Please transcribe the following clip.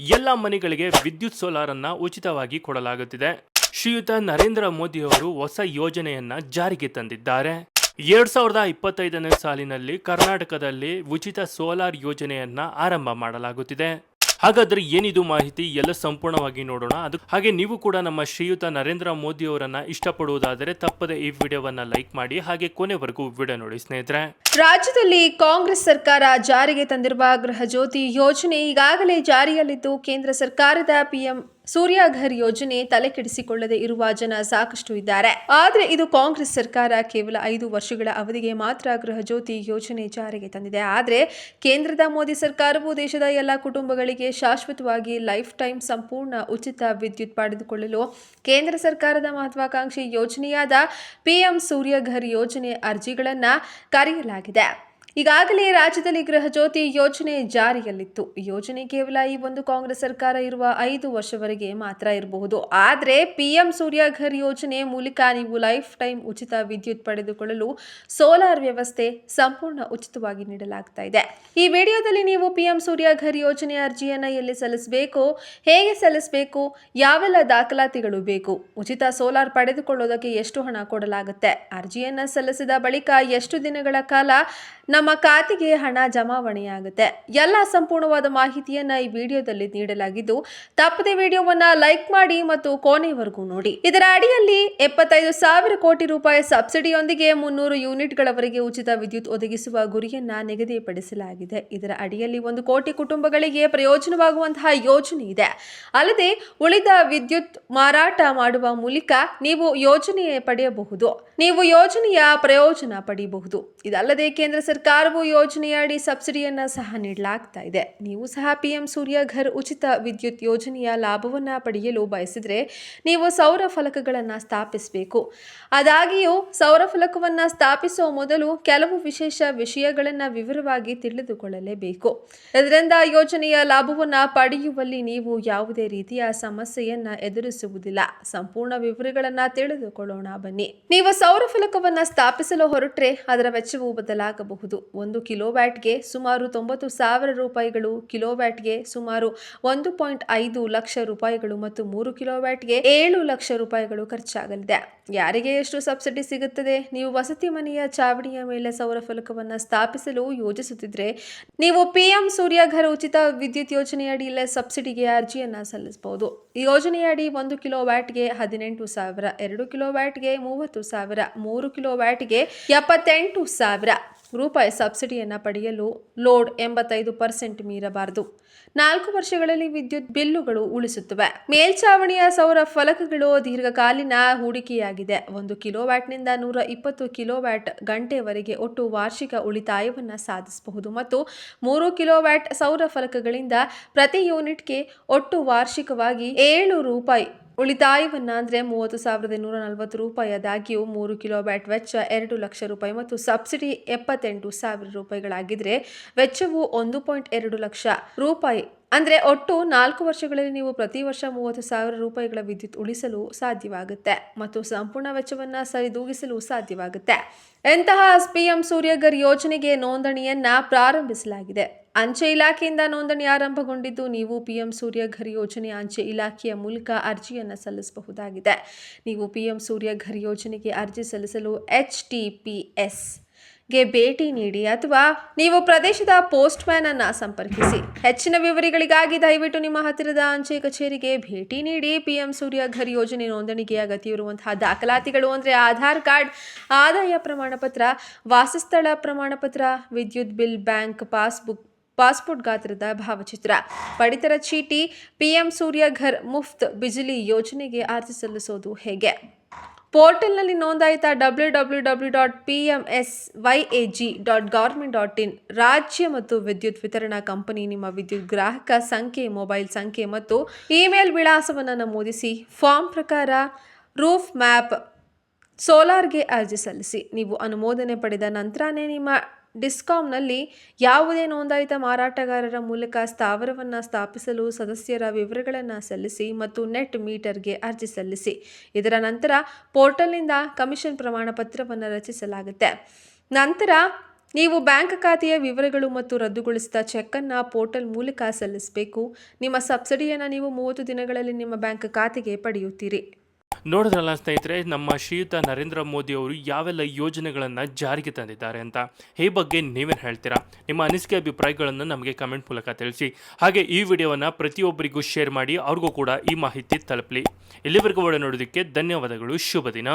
ಎಲ್ಲ ಮನೆಗಳಿಗೆ ವಿದ್ಯುತ್ ಸೋಲಾರ್ ಅನ್ನ ಉಚಿತವಾಗಿ ಕೊಡಲಾಗುತ್ತಿದೆ. ಶ್ರೀಯುತ ನರೇಂದ್ರ ಮೋದಿ ಅವರು ಹೊಸ ಯೋಜನೆಯನ್ನ ಜಾರಿಗೆ ತಂದಿದ್ದಾರೆ. ಎರಡ್ ಸಾವಿರದ ಇಪ್ಪತ್ತೈದನೇ ಸಾಲಿನಲ್ಲಿ ಕರ್ನಾಟಕದಲ್ಲಿ ಉಚಿತ ಸೋಲಾರ್ ಯೋಜನೆಯನ್ನ ಆರಂಭ ಮಾಡಲಾಗುತ್ತಿದೆ. ಹಾಗಾದ್ರೆ ಏನಿದು ಮಾಹಿತಿ? ಎಲ್ಲ ಸಂಪೂರ್ಣವಾಗಿ ನೋಡೋಣ. ಅದು ಹಾಗೆ ನೀವು ಕೂಡ ನಮ್ಮ ಶ್ರೀಯುತ ನರೇಂದ್ರ ಮೋದಿ ಅವರನ್ನ ಇಷ್ಟಪಡುವುದಾದರೆ ತಪ್ಪದೆ ಈ ವಿಡಿಯೋವನ್ನ ಲೈಕ್ ಮಾಡಿ, ಹಾಗೆ ಕೊನೆವರೆಗೂ ವಿಡಿಯೋ ನೋಡಿ ಸ್ನೇಹಿತರೆ. ರಾಜ್ಯದಲ್ಲಿ ಕಾಂಗ್ರೆಸ್ ಸರ್ಕಾರ ಜಾರಿಗೆ ತಂದಿರುವ ಗೃಹ ಯೋಜನೆ ಈಗಾಗಲೇ ಜಾರಿಯಲ್ಲಿದ್ದು, ಕೇಂದ್ರ ಸರ್ಕಾರದ ಪಿಎಂ ಸೂರ್ಯಘರ್ ಯೋಜನೆ ತಲೆಕೆಡಿಸಿಕೊಳ್ಳದೆ ಇರುವ ಜನ ಸಾಕಷ್ಟು ಇದ್ದಾರೆ. ಆದರೆ ಇದು ಕಾಂಗ್ರೆಸ್ ಸರ್ಕಾರ ಕೇವಲ ಐದು ವರ್ಷಗಳ ಅವಧಿಗೆ ಮಾತ್ರ ಗೃಹ ಯೋಜನೆ ಜಾರಿಗೆ ತಂದಿದೆ. ಆದರೆ ಕೇಂದ್ರದ ಮೋದಿ ಸರ್ಕಾರವು ದೇಶದ ಎಲ್ಲ ಕುಟುಂಬಗಳಿಗೆ ಶಾಶ್ವತವಾಗಿ ಲೈಫ್ ಟೈಮ್ ಸಂಪೂರ್ಣ ಉಚಿತ ವಿದ್ಯುತ್ ಪಡೆದುಕೊಳ್ಳಲು ಕೇಂದ್ರ ಸರ್ಕಾರದ ಮಹತ್ವಾಕಾಂಕ್ಷಿ ಯೋಜನೆಯಾದ ಪಿಎಂ ಸೂರ್ಯಘರ್ ಯೋಜನೆ ಅರ್ಜಿಗಳನ್ನು ಕರೆಯಲಾಗಿದೆ. ಈಗಾಗಲೇ ರಾಜ್ಯದಲ್ಲಿ ಗೃಹ ಜ್ಯೋತಿ ಯೋಜನೆ ಜಾರಿಯಲ್ಲಿತ್ತು. ಯೋಜನೆ ಕೇವಲ ಈ ಒಂದು ಕಾಂಗ್ರೆಸ್ ಸರ್ಕಾರ ಇರುವ ಐದು ವರ್ಷವರೆಗೆ ಮಾತ್ರ ಇರಬಹುದು. ಆದರೆ ಪಿಎಂ ಸೂರ್ಯಘರ್ ಯೋಜನೆ ಮೂಲಕ ನೀವು ಲೈಫ್ ಟೈಮ್ ಉಚಿತ ವಿದ್ಯುತ್ ಪಡೆದುಕೊಳ್ಳಲು ಸೋಲಾರ್ ವ್ಯವಸ್ಥೆ ಸಂಪೂರ್ಣ ಉಚಿತವಾಗಿ ನೀಡಲಾಗ್ತಾ ಇದೆ. ಈ ವಿಡಿಯೋದಲ್ಲಿ ನೀವು ಪಿಎಂ ಸೂರ್ಯಘರ್ ಯೋಜನೆ ಅರ್ಜಿಯನ್ನು ಎಲ್ಲಿ ಸಲ್ಲಿಸಬೇಕು, ಹೇಗೆ ಸಲ್ಲಿಸಬೇಕು, ಯಾವೆಲ್ಲ ದಾಖಲಾತಿಗಳು ಬೇಕು, ಉಚಿತ ಸೋಲಾರ್ ಪಡೆದುಕೊಳ್ಳೋದಕ್ಕೆ ಎಷ್ಟು ಹಣ ಕೊಡಲಾಗುತ್ತೆ, ಅರ್ಜಿಯನ್ನು ಸಲ್ಲಿಸಿದ ಬಳಿಕ ಎಷ್ಟು ದಿನಗಳ ಕಾಲ ಖಾತೆಗೆ ಹಣ ಜಮಾವಣೆಯಾಗುತ್ತೆ. ಎಲ್ಲ ಸಂಪೂರ್ಣವಾದ ಮಾಹಿತಿಯನ್ನ ಈ ವಿಡಿಯೋದಲ್ಲಿ ನೀಡಲಾಗಿದ್ದು, ತಪ್ಪದೆ ವಿಡಿಯೋವನ್ನ ಲೈಕ್ ಮಾಡಿ ಮತ್ತು ಕೋಣೆವರೆಗೂ ನೋಡಿ. ಇದರ ಅಡಿಯಲ್ಲಿ ಎಪ್ಪತ್ತೈದು ಸಾವಿರ ಕೋಟಿ ರೂಪಾಯಿ ಸಬ್ಸಿಡಿಯೊಂದಿಗೆ ಮುನ್ನೂರು ಯೂನಿಟ್ಗಳವರೆಗೆ ಉಚಿತ ವಿದ್ಯುತ್ ಒದಗಿಸುವ ಗುರಿಯನ್ನ ನಿಗದಿಪಡಿಸಲಾಗಿದೆ. ಇದರ ಅಡಿಯಲ್ಲಿ ಒಂದು ಕೋಟಿ ಕುಟುಂಬಗಳಿಗೆ ಪ್ರಯೋಜನವಾಗುವಂತಹ ಯೋಜನೆ ಇದೆ. ಅಲ್ಲದೆ, ಉಳಿದ ವಿದ್ಯುತ್ ಮಾರಾಟ ಮಾಡುವ ಮೂಲಕ ನೀವು ಯೋಜನೆ ಪಡೆಯಬಹುದು. ನೀವು ಯೋಜನೆಯ ಪ್ರಯೋಜನ ಪಡೆಯಬಹುದು ಇದಲ್ಲದೆ ಕೇಂದ್ರ ಸರ್ಕಾರವು ಯೋಜನೆಯ ಅಡಿ ಸಬ್ಸಿಡಿಯನ್ನ ಸಹ ನೀಡಲಾಗ್ತಾ ಇದೆ. ನೀವು ಸಹ ಪಿಎಂ ಸೂರ್ಯಘರ್ ಉಚಿತ ವಿದ್ಯುತ್ ಯೋಜನೆಯ ಲಾಭವನ್ನ ಪಡೆಯಲು ಬಯಸಿದ್ರೆ ನೀವು ಸೌರ ಫಲಕಗಳನ್ನು ಸ್ಥಾಪಿಸಬೇಕು. ಆದಾಗಿಯೂ ಸೌರ ಫಲಕವನ್ನ ಸ್ಥಾಪಿಸುವ ಮೊದಲು ಕೆಲವು ವಿಶೇಷ ವಿಷಯಗಳನ್ನು ವಿವರವಾಗಿ ತಿಳಿದುಕೊಳ್ಳಲೇಬೇಕು. ಇದರಿಂದ ಯೋಜನೆಯ ಲಾಭವನ್ನ ಪಡೆಯುವಲ್ಲಿ ನೀವು ಯಾವುದೇ ರೀತಿಯ ಸಮಸ್ಯೆಯನ್ನ ಎದುರಿಸುವುದಿಲ್ಲ. ಸಂಪೂರ್ಣ ವಿವರಗಳನ್ನ ತಿಳಿದುಕೊಳ್ಳೋಣ ಬನ್ನಿ. ನೀವು ಸೌರ ಫಲಕವನ್ನ ಸ್ಥಾಪಿಸಲು ಹೊರಟ್ರೆ ಅದರ ವೆಚ್ಚವು ಬದಲಾಗಬಹುದು. ಒಂದು ಕಿಲೋವ್ಯಾಟ್ಗೆ ಸುಮಾರು ತೊಂಬತ್ತು ಸಾವಿರ ರೂಪಾಯಿಗಳು, ಕಿಲೋವ್ಯಾಟ್ಗೆ ಸುಮಾರು ಒಂದು ಪಾಯಿಂಟ್ ಐದು ಲಕ್ಷ ರೂಪಾಯಿಗಳು ಮತ್ತು ಮೂರು ಕಿಲೋವ್ಯಾಟ್ಗೆ ಏಳು ಲಕ್ಷ ರೂಪಾಯಿಗಳು ಖರ್ಚಾಗಲಿದೆ. ಯಾರಿಗೆ ಎಷ್ಟು ಸಬ್ಸಿಡಿ ಸಿಗುತ್ತದೆ? ನೀವು ವಸತಿ ಮನೆಯ ಚಾವಣಿಯ ಮೇಲೆ ಸೌರ ಫಲಕವನ್ನು ಸ್ಥಾಪಿಸಲು ಯೋಜಿಸುತ್ತಿದ್ರೆ ನೀವು ಪಿಎಂ ಸೂರ್ಯಘರ್ ಉಚಿತ ವಿದ್ಯುತ್ ಯೋಜನೆಯಡಿಯಲ್ಲೇ ಸಬ್ಸಿಡಿಗೆ ಅರ್ಜಿಯನ್ನು ಸಲ್ಲಿಸಬಹುದು. ಯೋಜನೆಯಡಿ ಒಂದು ಕಿಲೋ ವ್ಯಾಟ್ಗೆ ಹದಿನೆಂಟು ಸಾವಿರ, ಎರಡು ಕಿಲೋ ವ್ಯಾಟ್ಗೆ ಮೂವತ್ತು ಸಾವಿರ, ಮೂರು ಕಿಲೋ ವ್ಯಾಟ್ಗೆ ಎಪ್ಪತ್ತೆಂಟು ಸಾವಿರ. ರೂಪಾಯಿ ಸಬ್ಸಿಡಿಯನ್ನು ಪಡೆಯಲು ಲೋಡ್ ಎಂಬತ್ತೈದು ಪರ್ಸೆಂಟ್ ಮೀರಬಾರದು. ನಾಲ್ಕು ವರ್ಷಗಳಲ್ಲಿ ವಿದ್ಯುತ್ ಬಿಲ್ಲುಗಳು ಉಳಿಸುತ್ತವೆ. ಮೇಲ್ಛಾವಣಿಯ ಸೌರ ಫಲಕಗಳು ದೀರ್ಘಕಾಲೀನ ಹೂಡಿಕೆಯಾಗಿದೆ. ಒಂದು ಕಿಲೋವ್ಯಾಟ್ನಿಂದ ನೂರ ಇಪ್ಪತ್ತು ಕಿಲೋವ್ಯಾಟ್ ಗಂಟೆವರೆಗೆ ಒಟ್ಟು ವಾರ್ಷಿಕ ಉಳಿತಾಯವನ್ನು ಸಾಧಿಸಬಹುದು ಮತ್ತು ಮೂರು ಕಿಲೋವ್ಯಾಟ್ ಸೌರ ಫಲಕಗಳಿಂದ ಪ್ರತಿ ಯೂನಿಟ್ಗೆ ಒಟ್ಟು ವಾರ್ಷಿಕವಾಗಿ ಏಳು ರೂಪಾಯಿ ಉಳಿತಾಯವನ್ನ ಅಂದರೆ ಮೂವತ್ತು ಸಾವಿರದ ನೂರ ನಲವತ್ತು ರೂಪಾಯಿ ಆದಾಗ್ಯೂ ಮೂರು ಕಿಲೋ ಬ್ಯಾಟ್ ವೆಚ್ಚ ಎರಡು ಲಕ್ಷ ರೂಪಾಯಿ ಮತ್ತು ಸಬ್ಸಿಡಿ ಎಪ್ಪತ್ತೆಂಟು ಸಾವಿರ ರೂಪಾಯಿಗಳಾಗಿದ್ದರೆ ವೆಚ್ಚವು ಒಂದು ಪಾಯಿಂಟ್ ಎರಡು ಲಕ್ಷ ರೂಪಾಯಿ. ಅಂದರೆ ಒಟ್ಟು ನಾಲ್ಕು ವರ್ಷಗಳಲ್ಲಿ ನೀವು ಪ್ರತಿ ವರ್ಷ ಮೂವತ್ತು ಸಾವಿರ ರೂಪಾಯಿಗಳ ವಿದ್ಯುತ್ ಉಳಿಸಲು ಸಾಧ್ಯವಾಗುತ್ತೆ ಮತ್ತು ಸಂಪೂರ್ಣ ವೆಚ್ಚವನ್ನು ಸರಿದೂಗಿಸಲು ಸಾಧ್ಯವಾಗುತ್ತೆ. ಇಂತಹ ಪಿಎಂ ಸೂರ್ಯಗರ್ ಯೋಜನೆಗೆ ನೋಂದಣಿಯನ್ನ ಪ್ರಾರಂಭಿಸಲಾಗಿದೆ. ಅಂಚೆ ಇಲಾಖೆಯಿಂದ ನೋಂದಣಿ ಆರಂಭಗೊಂಡಿದ್ದು ನೀವು ಪಿಎಂ ಸೂರ್ಯಘರ್ ಯೋಜನೆ ಅಂಚೆ ಇಲಾಖೆಯ ಮೂಲಕ ಅರ್ಜಿಯನ್ನು ಸಲ್ಲಿಸಬಹುದಾಗಿದೆ. ನೀವು ಪಿಎಂ ಸೂರ್ಯಘರ್ ಯೋಜನೆಗೆ ಅರ್ಜಿ ಸಲ್ಲಿಸಲು ಎಚ್ ಟಿ ಪಿ ಎಸ್ ಗೆ ಭೇಟಿ ನೀಡಿ ಅಥವಾ ನೀವು ಪ್ರದೇಶದ ಪೋಸ್ಟ್ ಮ್ಯಾನ್ ಅನ್ನ ಸಂಪರ್ಕಿಸಿ. ಹೆಚ್ಚಿನ ವಿವರಗಳಿಗಾಗಿ ದಯವಿಟ್ಟು ನಿಮ್ಮ ಹತ್ತಿರದ ಅಂಚೆ ಕಚೇರಿಗೆ ಭೇಟಿ ನೀಡಿ. ಪಿಎಂ ಸೂರ್ಯಘರ್ ಯೋಜನೆ ನೋಂದಣಿಗೆ ಅಗತ್ಯವಿರುವಂತಹ ದಾಖಲಾತಿಗಳು ಅಂದರೆ ಆಧಾರ್ ಕಾರ್ಡ್, ಆದಾಯ ಪ್ರಮಾಣ ಪತ್ರ ವಾಸಸ್ಥಳ ಪ್ರಮಾಣ ಪತ್ರ ವಿದ್ಯುತ್ ಬಿಲ್ ಬ್ಯಾಂಕ್, ಪಾಸ್ಬುಕ್, ಪಾಸ್ಪೋರ್ಟ್ ಗಾತ್ರದ ಭಾವಚಿತ್ರ. ಪಡಿತರ ಚೀಟಿ ಪಿಎಂ ಸೂರ್ಯಘರ್ ಮುಫ್ತ್ ಬಿಜಿಲಿ ಯೋಜನೆಗೆ ಅರ್ಜಿ ಸಲ್ಲಿಸೋದು ಹೇಗೆ? ಪೋರ್ಟಲ್ನಲ್ಲಿ ನೋಂದಾಯಿತ W W W dot P M S Y A G dot government dot in ರಾಜ್ಯ ಮತ್ತು ವಿದ್ಯುತ್ ವಿತರಣಾ ಕಂಪನಿ ನಿಮ್ಮ ವಿದ್ಯುತ್ ಗ್ರಾಹಕ ಸಂಖ್ಯೆ, ಮೊಬೈಲ್ ಸಂಖ್ಯೆ ಮತ್ತು ಇಮೇಲ್ ವಿಳಾಸವನ್ನು ನಮೂದಿಸಿ ಫಾರ್ಮ್ ಪ್ರಕಾರ ರೂಫ್ ಮ್ಯಾಪ್ ಸೋಲಾರ್ಗೆ ಅರ್ಜಿ ಸಲ್ಲಿಸಿ. ನೀವು ಅನುಮೋದನೆ ಪಡೆದ ನಂತರನೇ ನಿಮ್ಮ ಡಿಸ್ಕಾಂನಲ್ಲಿ ಯಾವುದೇ ನೋಂದಾಯಿತ ಮಾರಾಟಗಾರರ ಮೂಲಕ ಸ್ಥಾವರವನ್ನು ಸ್ಥಾಪಿಸಲು ಸದಸ್ಯರ ವಿವರಗಳನ್ನು ಸಲ್ಲಿಸಿ ಮತ್ತು ನೆಟ್ ಮೀಟರ್ಗೆ ಅರ್ಜಿ ಸಲ್ಲಿಸಿ. ಇದರ ನಂತರ ಪೋರ್ಟಲ್ನಿಂದ ಕಮಿಷನ್ ಪ್ರಮಾಣ ಪತ್ರವನ್ನು ರಚಿಸಲಾಗುತ್ತೆ. ನಂತರ ನೀವು ಬ್ಯಾಂಕ್ ಖಾತೆಯ ವಿವರಗಳು ಮತ್ತು ರದ್ದುಗೊಳಿಸಿದ ಚೆಕ್ ಅನ್ನ ಪೋರ್ಟಲ್ ಮೂಲಕ ಸಲ್ಲಿಸಬೇಕು. ನಿಮ್ಮ ಸಬ್ಸಿಡಿಯನ್ನು ನೀವು ಮೂವತ್ತು ದಿನಗಳಲ್ಲಿ ನಿಮ್ಮ ಬ್ಯಾಂಕ್ ಖಾತೆಗೆ ಪಡೆಯುತ್ತೀರಿ. ನೋಡಿದ್ರಲ್ಲ ಸ್ನೇಹಿತರೆ, ನಮ್ಮ ಶ್ರೀಯುತ ನರೇಂದ್ರ ಮೋದಿ ಅವರು ಯಾವೆಲ್ಲ ಯೋಜನೆಗಳನ್ನು ಜಾರಿಗೆ ತಂದಿದ್ದಾರೆ ಅಂತ. ಈ ಬಗ್ಗೆ ನೀವೇನು ಹೇಳ್ತೀರಾ? ನಿಮ್ಮ ಅನಿಸಿಕೆ ಅಭಿಪ್ರಾಯಗಳನ್ನು ನಮಗೆ ಕಮೆಂಟ್ ಮೂಲಕ ತಿಳಿಸಿ. ಹಾಗೆ ಈ ವಿಡಿಯೋವನ್ನು ಪ್ರತಿಯೊಬ್ಬರಿಗೂ ಶೇರ್ ಮಾಡಿ, ಅವ್ರಿಗೂ ಕೂಡ ಈ ಮಾಹಿತಿ ತಲುಪಲಿ. ಇಲ್ಲಿವರೆಗೂ ಒಳ್ಳೆ ನೋಡೋದಕ್ಕೆ ಧನ್ಯವಾದಗಳು, ಶುಭ ದಿನ.